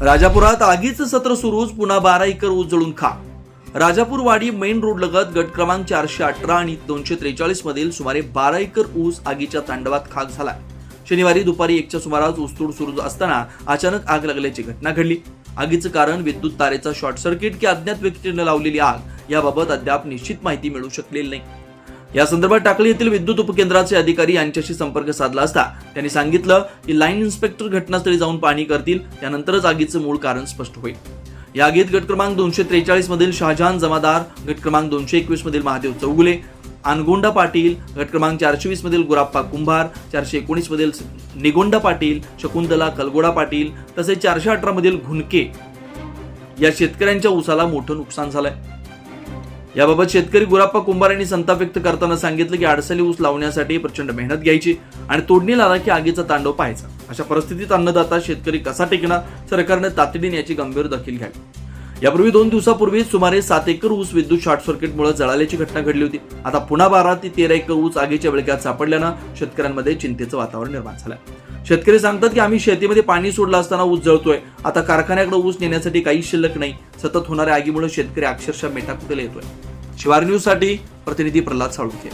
राजापुरात आगीचं सत्र सुरूच पुन्हा बारा एकर ऊस जळून खा राजापूर वाडी मेन रोड लगत गट क्रमांक चारशे अठरा आणि दोनशे त्रेचाळीस मधील सुमारे बारा एकर ऊस आगीच्या तांडवात खाक झाला शनिवारी दुपारी एकच्या सुमारास ऊसतोड सुरू असताना अचानक आग लागल्याची घटना घडली. आगीचं कारण विद्युत तारेचा शॉर्ट सर्किट की अज्ञात व्यक्तीने लावलेली आग याबाबत अद्याप निश्चित माहिती मिळू शकलेली नाही. या संदर्भात टाकळी येथील विद्युत उपकेंद्राचे अधिकारी यांच्याशी संपर्क साधला असता त्यांनी सांगितलं की लाईन इन्स्पेक्टर घटनास्थळी जाऊन पाहणी करतील त्यानंतरच आगीचं मूळ कारण स्पष्ट होईल. या आगीत गट क्रमांक दोनशे त्रेचाळीस मधील शहाजहान जमादार गट क्रमांक दोनशे एकवीस मधील महादेव चौगुले अनगोंडा पाटील गट क्रमांक चारशे वीस मधील गुराप्पा कुंभार चारशे एकोणीस मधील निगोंडा पाटील शकुंतला कलगोडा पाटील तसेच चारशे अठरा मधील घुनके या शेतकऱ्यांच्या ऊसाला मोठं नुकसान झालंय. याबाबत शेतकरी गुराप्पा कुंभार यांनी संताप व्यक्त करताना सांगितलं की अडसली ऊस लावण्यासाठी प्रचंड मेहनत घ्यायची आणि तोडणीला आला की आगीचा तांडव पाहायचा. अशा परिस्थितीत अन्नदाता शेतकरी कसा टिकणार? सरकारने तातडीने याची गंभीर दखल घ्यावी. यापूर्वी दोन दिवसापूर्वी सुमारे सात एकर ऊस विद्युत शॉर्ट सर्किटमुळे जळाल्याची घटना घडली होती. आता पुन्हा बारा ते तेरा एकर ऊस आगीच्या विळख्यात सापडल्यानं शेतकऱ्यांमध्ये चिंतेचं वातावरण निर्माण झालंय. शेतकरी सांगतात की आम्ही शेतीमध्ये पाणी सोडलं असताना ऊस जळतोय. आता कारखान्याकडे ऊस नेण्यासाठी काही शिल्लक नाही. सतत होणाऱ्या आगीमुळे शेतकरी अक्षरशः मेटाकुटेला येतोय. शिवार न्यूजसाठी प्रतिनिधी प्रल्हाद साळुंखे.